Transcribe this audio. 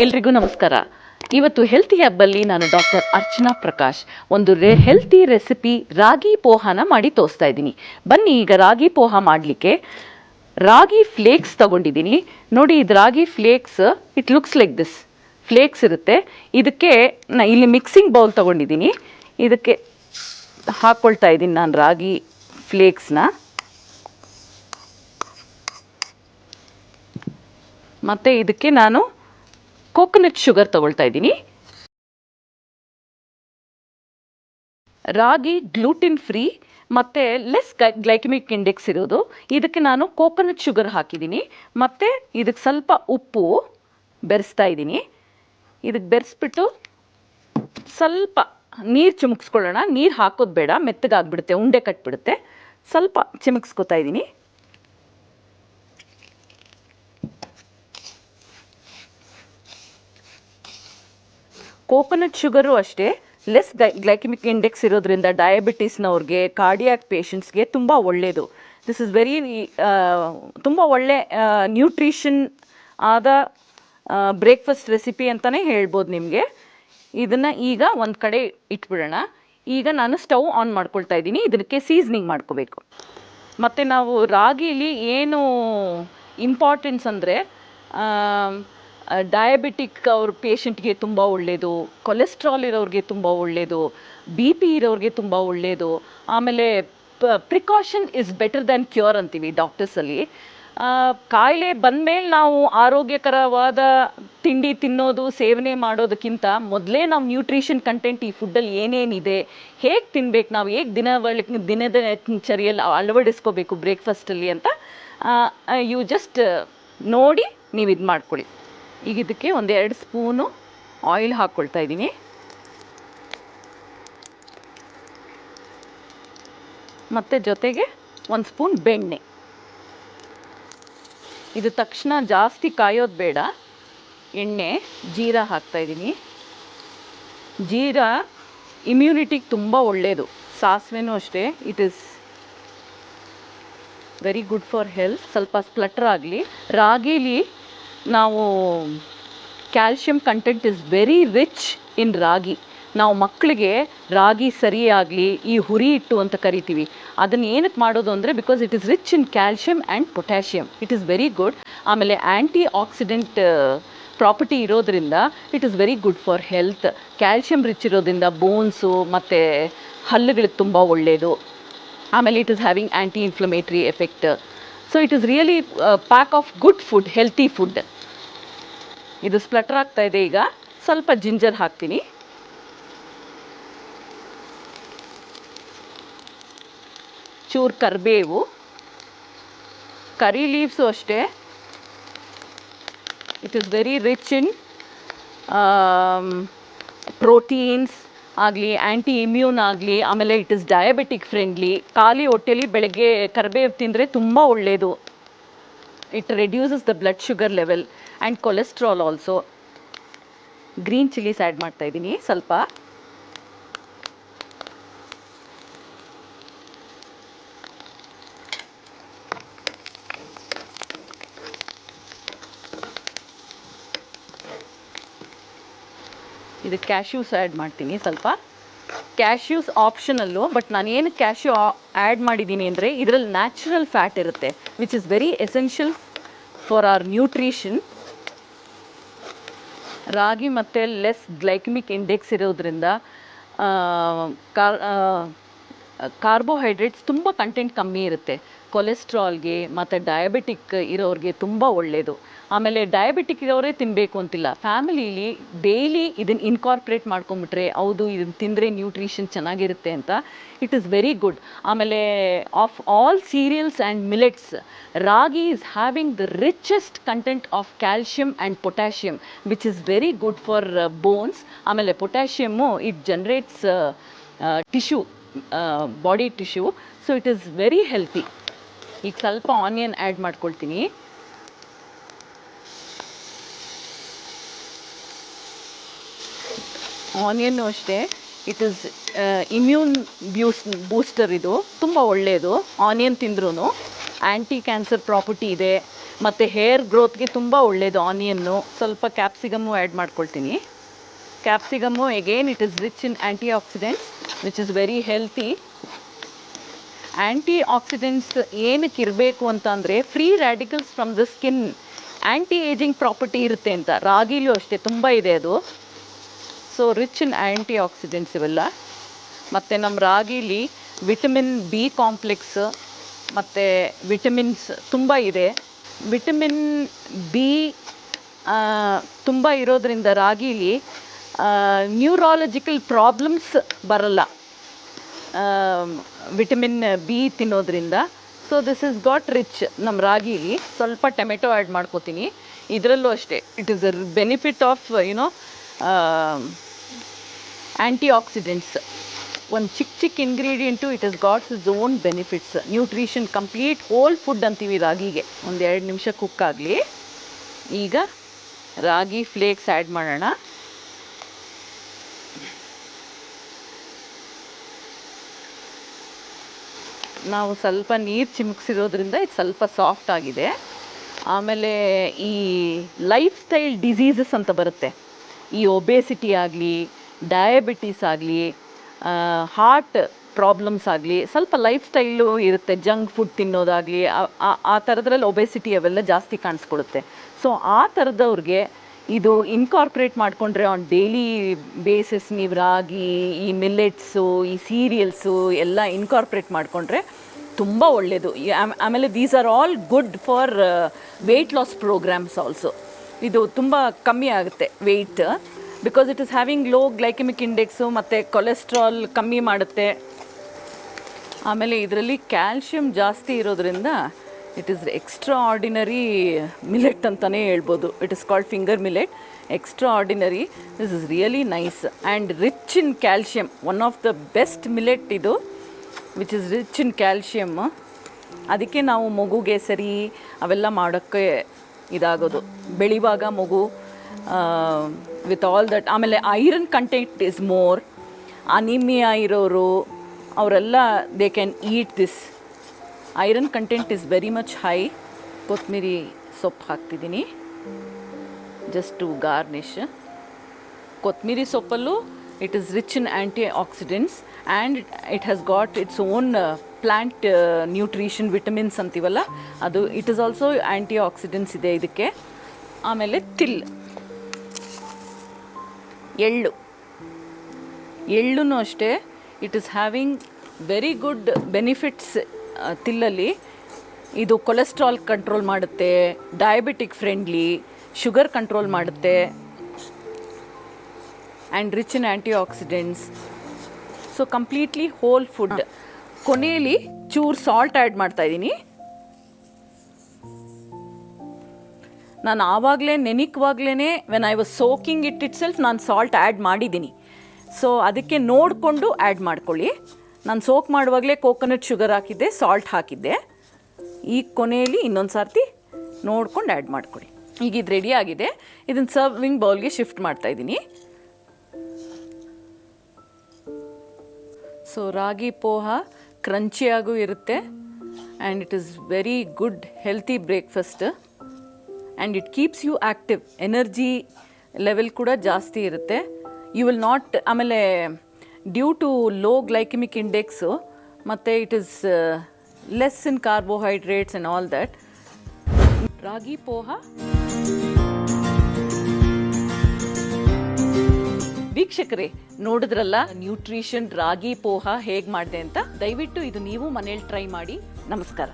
ಎಲ್ರಿಗೂ ನಮಸ್ಕಾರ. ಇವತ್ತು ಹೆಲ್ತಿ ಹಬ್ಬಲ್ಲಿ ನಾನು ಡಾಕ್ಟರ್ ಅರ್ಚನಾ ಪ್ರಕಾಶ್ ಒಂದು ರೆ ಹೆಲ್ತಿ ರೆಸಿಪಿ ರಾಗಿ ಪೋಹಾನ ಮಾಡಿ ತೋರಿಸ್ತಾ ಇದ್ದೀನಿ. ಬನ್ನಿ ಈಗ ರಾಗಿ ಪೋಹ ಮಾಡಲಿಕ್ಕೆ ರಾಗಿ ಫ್ಲೇಕ್ಸ್ ತಗೊಂಡಿದ್ದೀನಿ. ನೋಡಿ ಇದು ragi flakes it looks like this flakes ಇರುತ್ತೆ. ಇದಕ್ಕೆ ನಾ ಇಲ್ಲಿ ಮಿಕ್ಸಿಂಗ್ ಬೌಲ್ ತಗೊಂಡಿದ್ದೀನಿ. ಇದಕ್ಕೆ ಹಾಕ್ಕೊಳ್ತಾ ಇದ್ದೀನಿ ನಾನು ರಾಗಿ ಫ್ಲೇಕ್ಸ್ನ ಮತ್ತು ಇದಕ್ಕೆ ನಾನು ಕೋಕೋನಟ್ ಶುಗರ್ ತಗೊಳ್ತಾ ಇದ್ದೀನಿ. ರಾಗಿ ಗ್ಲೂಟಿನ್ ಫ್ರೀ, ಮತ್ತು ಲೆಸ್ ಗ್ಲೈಕಮಿಕ್ ಇಂಡೆಕ್ಸ್ ಇರೋದು. ಇದಕ್ಕೆ ನಾನು ಕೋಕೋನಟ್ ಶುಗರ್ ಹಾಕಿದ್ದೀನಿ. ಮತ್ತು ಇದಕ್ಕೆ ಸ್ವಲ್ಪ ಉಪ್ಪು ಬೆರೆಸ್ತಾ ಇದ್ದೀನಿ. ಇದಕ್ಕೆ ಬೆರೆಸ್ಬಿಟ್ಟು ಸ್ವಲ್ಪ ನೀರು ಚಿಮುಕ್ಸ್ಕೊಳ್ಳೋಣ. ನೀರು ಹಾಕೋದು ಬೇಡ, ಮೆತ್ತಗಾಗ್ಬಿಡುತ್ತೆ, ಉಂಡೆ ಕಟ್ಬಿಡುತ್ತೆ. ಸ್ವಲ್ಪ ಚಿಮುಕ್ಸ್ಕೊತಾ ಇದ್ದೀನಿ. ಕೋಕೋನಟ್ ಶುಗರು ಅಷ್ಟೇ ಲೆಸ್ ಗ್ಲೈಕಮಿಕ್ ಇಂಡೆಕ್ಸ್ ಇರೋದ್ರಿಂದ ಡಯಾಬಿಟೀಸ್ನವ್ರಿಗೆ ಕಾರ್ಡಿಯಾಕ್ ಪೇಷಂಟ್ಸ್ಗೆ ತುಂಬ ಒಳ್ಳೆಯದು ದಿಸ್ ಇಸ್ ವೆರಿ ತುಂಬ ಒಳ್ಳೆ ನ್ಯೂಟ್ರಿಷನ್ ಆದ ಬ್ರೇಕ್ಫಾಸ್ಟ್ ರೆಸಿಪಿ ಅಂತಲೇ ಹೇಳ್ಬೋದು ನಿಮಗೆ. ಇದನ್ನು ಈಗ ಒಂದು ಕಡೆ ಇಟ್ಬಿಡೋಣ. ಈಗ ನಾನು ಸ್ಟವ್ ಆನ್ ಮಾಡ್ಕೊಳ್ತಾ ಇದ್ದೀನಿ. ಇದಕ್ಕೆ ಸೀಸ್ನಿಂಗ್ ಮಾಡ್ಕೋಬೇಕು. ಮತ್ತು ನಾವು ರಾಗಿಲಿ ಏನು ಇಂಪಾರ್ಟೆನ್ಸ್ ಅಂದರೆ ಡಯಾಬಿಟಿಕ್ ಅವ್ರ ಪೇಷಂಟ್ಗೆ ತುಂಬ ಒಳ್ಳೆಯದು ಕೊಲೆಸ್ಟ್ರಾಲ್ ಇರೋರಿಗೆ ತುಂಬ ಒಳ್ಳೆಯದು ಬಿ ಪಿ ಇರೋರಿಗೆ ತುಂಬ ಒಳ್ಳೆಯದು ಆಮೇಲೆ precaution is better than cure ಅಂತೀವಿ ಡಾಕ್ಟರ್ಸಲ್ಲಿ ಕಾಯಿಲೆ ಬಂದಮೇಲೆ ನಾವು ಆರೋಗ್ಯಕರವಾದ ತಿಂಡಿ ತಿನ್ನೋದು, ಸೇವನೆ ಮಾಡೋದಕ್ಕಿಂತ ಮೊದಲೇ ನಾವು ನ್ಯೂಟ್ರಿಷನ್ ಕಂಟೆಂಟ್ ಈ ಫುಡ್ಡಲ್ಲಿ ಏನೇನಿದೆ, ಹೇಗೆ ತಿನ್ಬೇಕು ನಾವು, ಹೇಗೆ ದಿನ ದಿನದ ಚರಿಯಲ್ಲಿ ಅಳವಡಿಸ್ಕೋಬೇಕು ಬ್ರೇಕ್ಫಾಸ್ಟಲ್ಲಿ ಅಂತ ಯು ಜಸ್ಟ್ ನೋಡಿ ನೀವು ಇದು ಮಾಡ್ಕೊಳ್ಳಿ ಈಗ ಇದಕ್ಕೆ ಒಂದೆರಡು ಸ್ಪೂನು ಆಯಿಲ್ ಹಾಕ್ಕೊಳ್ತಾ ಇದ್ದೀನಿ. ಮತ್ತು ಜೊತೆಗೆ ಒಂದು ಸ್ಪೂನ್ ಬೆಣ್ಣೆ. ಇದು ತಕ್ಷಣ ಜಾಸ್ತಿ ಕಾಯೋದು ಬೇಡ. ಎಣ್ಣೆ, ಜೀರಾ ಹಾಕ್ತಾಯಿದ್ದೀನಿ ಜೀರಾ ಇಮ್ಯುನಿಟಿಗೆ ತುಂಬ ಒಳ್ಳೆಯದು ಸಾಸಿವೆನೂ ಅಷ್ಟೇ. It is very good for health ಸ್ವಲ್ಪ ಸ್ಪ್ಲಟ್ರ್ ಆಗಲಿ. ರಾಗಿಲಿ ನಾವು calcium content is very rich in ragi. ನಾವು ಮಕ್ಕಳಿಗೆ ರಾಗಿ ಸರಿಯಾಗಲಿ, ಈ ಹುರಿ ಹಿಟ್ಟು ಅಂತ ಕರಿತೀವಿ. ಅದನ್ನು ಏನಕ್ಕೆ ಮಾಡೋದು ಅಂದರೆ because it is rich in calcium and potassium it is very good ಆಮೇಲೆ ಆ್ಯಂಟಿ ಆಕ್ಸಿಡೆಂಟ್ ಪ್ರಾಪರ್ಟಿ ಇರೋದರಿಂದ it is very good for health calcium rich ಇರೋದ್ರಿಂದ ಬೋನ್ಸು ಮತ್ತು ಹಲ್ಲುಗಳಿಗೆ ತುಂಬ ಒಳ್ಳೆಯದು ಆಮೇಲೆ it is having anti inflammatory effect so it is really pack of good food healthy food ಇದು splutter ಆಗ್ತಾ ಇದೆ ಈಗ. ಸ್ವಲ್ಪ ಜಿಂಜರ್ ಹಾಕ್ತೀನಿ. ಚೂರು ಕರಿಬೇವು. ಕರಿ ಲೀವ್ಸು ಅಷ್ಟೇ. It is very rich in proteins ಆಗಲಿ ಆ್ಯಂಟಿ ಇಮ್ಯೂನ್ ಆಗಲಿ, ಆಮೇಲೆ ಇಟ್ ಇಸ್ ಡಯಾಬಿಟಿಕ್ ಫ್ರೆಂಡ್ಲಿ ಖಾಲಿ ಹೊಟ್ಟೆಲಿ ಬೆಳಗ್ಗೆ ಕರಿಬೇವು ತಿಂದರೆ ತುಂಬ ಒಳ್ಳೆಯದು it reduces the blood sugar level and cholesterol also green chillies add ಮಾಡ್ತಾ ಇದ್ದೀನಿ, ಸ್ವಲ್ಪ. ಇದು ಕ್ಯಾಶ್ಯೂಸ್ ಆ್ಯಡ್ ಮಾಡ್ತೀನಿ ಸ್ವಲ್ಪ. ಕ್ಯಾಶ್ಯೂಸ್ ಆಪ್ಷನಲ್ಲು ಬಟ್ ನಾನು ಏನು ಕ್ಯಾಶ್ಯೂ ಆ್ಯಡ್ ಮಾಡಿದ್ದೀನಿ ಅಂದರೆ ಇದರಲ್ಲಿ ನ್ಯಾಚುರಲ್ ಫ್ಯಾಟ್ ಇರುತ್ತೆ which is very essential for our nutrition ragi ಮತ್ತು ಲೆಸ್ ಗ್ಲೈಕಮಿಕ್ ಇಂಡೆಕ್ಸ್ ಇರೋದ್ರಿಂದ ಕಾರ್ ಕಾರ್ಬೋಹೈಡ್ರೇಟ್ಸ್ ತುಂಬ ಕಂಟೆಂಟ್ ಕಮ್ಮಿ ಇರುತ್ತೆ. ಕೊಲೆಸ್ಟ್ರಾಲ್ಗೆ ಮತ್ತು ಡಯಾಬಿಟಿಕ್ ಇರೋರಿಗೆ ತುಂಬ ಒಳ್ಳೆಯದು ಆಮೇಲೆ ಡಯಾಬಿಟಿಕ್ ಇರೋರೇ ತಿನ್ನಬೇಕು ಅಂತಿಲ್ಲ. ಫ್ಯಾಮಿಲೀಲಿ ಡೈಲಿ ಇದನ್ನು ಇನ್ಕಾರ್ಪ್ರೇಟ್ ಮಾಡ್ಕೊಂಬಿಟ್ರೆ ಹೌದು ಇದನ್ನು ತಿಂದರೆ ನ್ಯೂಟ್ರಿಷನ್ ಚೆನ್ನಾಗಿರುತ್ತೆ ಅಂತ ಇಟ್ ಈಸ್ ವೆರಿ ಗುಡ್ ಆಮೇಲೆ of all cereals and millets ragi is having the richest content of calcium and potassium which is very good for bones ಆಮೇಲೆ potassium it generates tissue body tissue so it is very healthy ಈಗ ಸ್ವಲ್ಪ onion add ಮಾಡ್ಕೊಳ್ತೀನಿ. Onion ಅಷ್ಟೇ. It is immune boost booster ಇದು. ತುಂಬ ಒಳ್ಳೆಯದು onion ತಿಂದ್ರೂ ಆ್ಯಂಟಿ cancer property ಇದೆ. ಮತ್ತು ಹೇರ್ ಗ್ರೋತ್ಗೆ ತುಂಬ ಒಳ್ಳೆಯದು ಆನಿಯನ್ನು ಸ್ವಲ್ಪ ಕ್ಯಾಪ್ಸಿಕಮ್ಮು ಆ್ಯಡ್ ಮಾಡ್ಕೊಳ್ತೀನಿ. Capsicum again it is rich in antioxidants which very healthy antioxidants ಏನಕ್ಕೆ ಇರಬೇಕು ಅಂತ ಅಂದರೆ free radicals from the skin anti ageing property ಇರುತ್ತೆ ಅಂತ. ರಾಗಿಲೂ ಅಷ್ಟೇ, ತುಂಬ ಇದೆ ಅದು. So rich in antioxidants ಇವೆಲ್ಲ. ಮತ್ತು ನಮ್ಮ ರಾಗಿಲಿ ವಿಟಮಿನ್ ಬಿ ಕಾಂಪ್ಲೆಕ್ಸ್ ಮತ್ತು ವಿಟಮಿನ್ಸ್ ತುಂಬ ಇದೆ. ವಿಟಮಿನ್ ಬಿ ತುಂಬ ಇರೋದರಿಂದ ರಾಗಿಲಿ ನ್ಯೂರಾಲಜಿಕಲ್ ಪ್ರಾಬ್ಲಮ್ಸ್ ಬರಲ್ಲ. ವಿಟಮಿನ್ ಬಿ ತಿನ್ನೋದ್ರಿಂದ. So this is got rich ನಮ್ಮ ರಾಗಿಲಿ ಸ್ವಲ್ಪ ಟೊಮೆಟೊ ಆ್ಯಡ್ ಮಾಡ್ಕೋತೀನಿ. ಇದರಲ್ಲೂ ಅಷ್ಟೇ. It is a benefit of you know antioxidants ಒಂದು ಚಿಕ್ಕ ಚಿಕ್ಕ ingredient it is gots is own benefits nutrition complete whole food ಅಂತೀವಿ ರಾಗಿಗೆ. ಒಂದು ಎರಡು ನಿಮಿಷ ಕುಕ್ ಆಗಲಿ. ಈಗ ರಾಗಿ ಫ್ಲೇಕ್ಸ್ ಆ್ಯಡ್ ಮಾಡೋಣ. ನಾವು ಸ್ವಲ್ಪ ನೀರು ಚಿಮುಕ್ಸಿರೋದ್ರಿಂದ ಇದು ಸ್ವಲ್ಪ ಸಾಫ್ಟ್ ಆಗಿದೆ. ಆಮೇಲೆ ಈ ಲೈಫ್ ಸ್ಟೈಲ್ ಡಿಸೀಸಸ್ ಅಂತ ಬರುತ್ತೆ. ಈ ಒಬೇಸಿಟಿ ಆಗಲಿ ಡಯಾಬಿಟೀಸ್ ಆಗಲಿ ಹಾರ್ಟ್ ಪ್ರಾಬ್ಲಮ್ಸ್ ಆಗಲಿ, ಸ್ವಲ್ಪ ಲೈಫ್ ಸ್ಟೈಲು ಇರುತ್ತೆ. ಜಂಕ್ ಫುಡ್ ತಿನ್ನೋದಾಗಲಿ, ಆ ಥರದ್ರಲ್ಲಿ ಒಬೇಸಿಟಿ ಅವೆಲ್ಲ ಜಾಸ್ತಿ ಕಾಣಿಸ್ಕೊಳುತ್ತೆ. ಸೊ ಆ ಥರದವ್ರಿಗೆ ಇದು ಇನ್ಕಾರ್ಪ್ರೇಟ್ ಮಾಡಿಕೊಂಡ್ರೆ ಆನ್ ಡೈಲಿ ಬೇಸಿಸ್ ನೀವು ರಾಗಿ, ಈ ಮಿಲ್ಲೆಟ್ಸು ಈ ಸೀರಿಯಲ್ಸು ಎಲ್ಲ ಇನ್ಕಾರ್ಪ್ರೇಟ್ ಮಾಡಿಕೊಂಡ್ರೆ ತುಂಬ ಒಳ್ಳೆಯದು ಆಮೇಲೆ these are all good for weight loss programs also ಇದು ತುಂಬ ಕಮ್ಮಿ ಆಗುತ್ತೆ weight because it is having low glycemic index ಮತ್ತು ಕೊಲೆಸ್ಟ್ರಾಲ್ ಕಮ್ಮಿ ಮಾಡುತ್ತೆ. ಆಮೇಲೆ ಇದರಲ್ಲಿ ಕ್ಯಾಲ್ಶಿಯಂ ಜಾಸ್ತಿ ಇರೋದ್ರಿಂದ it is extraordinary millet ಅಂತಲೇ ಹೇಳ್ಬೋದು. It is called finger millet extraordinary this is really nice and rich in calcium one of the best millet ಇದು which is rich in calcium ಅದಕ್ಕೆ ನಾವು ಮಗುಗೆ ಸರಿ ಅವೆಲ್ಲ ಮಾಡೋಕ್ಕೆ ಇದಾಗೋದು. ಬೆಳಿವಾಗ ಮಗು ವಿತ್ ಆಲ್ ದಟ್ ಆಮೇಲೆ iron content is more anaemia ಇರೋರು, ಅವರೆಲ್ಲ they can eat this iron content is very much high. ಕೊತ್ತಂಬರಿ ಸೊಪ್ಪು ಹಾಕ್ತಿದ್ದೀನಿ. ಜಸ್ಟ್ ಟು ಗಾರ್ನಿಷ್ ಕೊತ್ತಂಬರಿ ಸೊಪ್ಪಲ್ಲೂ it is rich in antioxidants and it has got its own plant nutrition vitamins ಅಂತೀವಲ್ಲ? ಅದು it is also antioxidants ಇದೆ ಇದಕ್ಕೆ. ಆಮೇಲೆ ತಿಲ್. ಎಳ್ಳು. ಎಳ್ಳು ಅಷ್ಟೇ. It is having very good benefits ತಿಲ್ಲಲ್ಲಿ ಇದು ಕೊಲೆಸ್ಟ್ರಾಲ್ ಕಂಟ್ರೋಲ್ ಮಾಡುತ್ತೆ ಡಯಾಬಿಟಿಕ್ ಫ್ರೆಂಡ್ಲಿ ಶುಗರ್ ಕಂಟ್ರೋಲ್ ಮಾಡುತ್ತೆ and rich in antioxidants so completely whole food ಕೊನೆಯಲ್ಲಿ ಚೂರು ಸಾಲ್ಟ್ ಆ್ಯಡ್ ಮಾಡ್ತಾ ಇದ್ದೀನಿ. ನಾನು ಆವಾಗಲೇ ನೆನಿಕ್ವಾಗ್ಲೇ when I was soaking it itself ನಾನು ಸಾಲ್ಟ್ ಆ್ಯಡ್ ಮಾಡಿದ್ದೀನಿ. ಸೊ ಅದಕ್ಕೆ ನೋಡಿಕೊಂಡು ಆ್ಯಡ್ ಮಾಡ್ಕೊಳ್ಳಿ. ನಾನು ಸೋಕ್ ಮಾಡುವಾಗಲೇ ಕೋಕೋನಟ್ ಶುಗರ್ ಹಾಕಿದ್ದೆ ಸಾಲ್ಟ್ ಹಾಕಿದ್ದೆ. ಈಗ ಕೊನೆಯಲ್ಲಿ ಇನ್ನೊಂದು ಸರ್ತಿ ನೋಡ್ಕೊಂಡು ಆ್ಯಡ್ ಮಾಡಿಕೊಡಿ ಈಗ ಇದು ರೆಡಿ ಆಗಿದೆ ಇದನ್ನು ಸರ್ವಿಂಗ್ ಬೌಲ್ಗೆ ಶಿಫ್ಟ್ ಮಾಡ್ತಾ ಇದ್ದೀನಿ. ಸೊ ರಾಗಿ ಪೋಹ ಕ್ರಂಚಿಯಾಗೂ ಇರುತ್ತೆ. And it is very good healthy breakfast and it keeps you active energy level ಕೂಡ ಜಾಸ್ತಿ ಇರುತ್ತೆ. ಯು ವಿಲ್ ನಾಟ್ ಆಮೇಲೆ due to low glycemic index ಮತ್ತು it is less in carbohydrates and all that ragi poha. ವೀಕ್ಷಕರೇ, ನೋಡಿದ್ರಲ್ಲ nutrition ರಾಗಿ ಪೋಹ ಹೇಗೆ ಮಾಡಿದೆ ಅಂತ? ದಯವಿಟ್ಟು ಇದು ನೀವು ಮನೇಲಿ ಟ್ರೈ ಮಾಡಿ. ನಮಸ್ಕಾರ.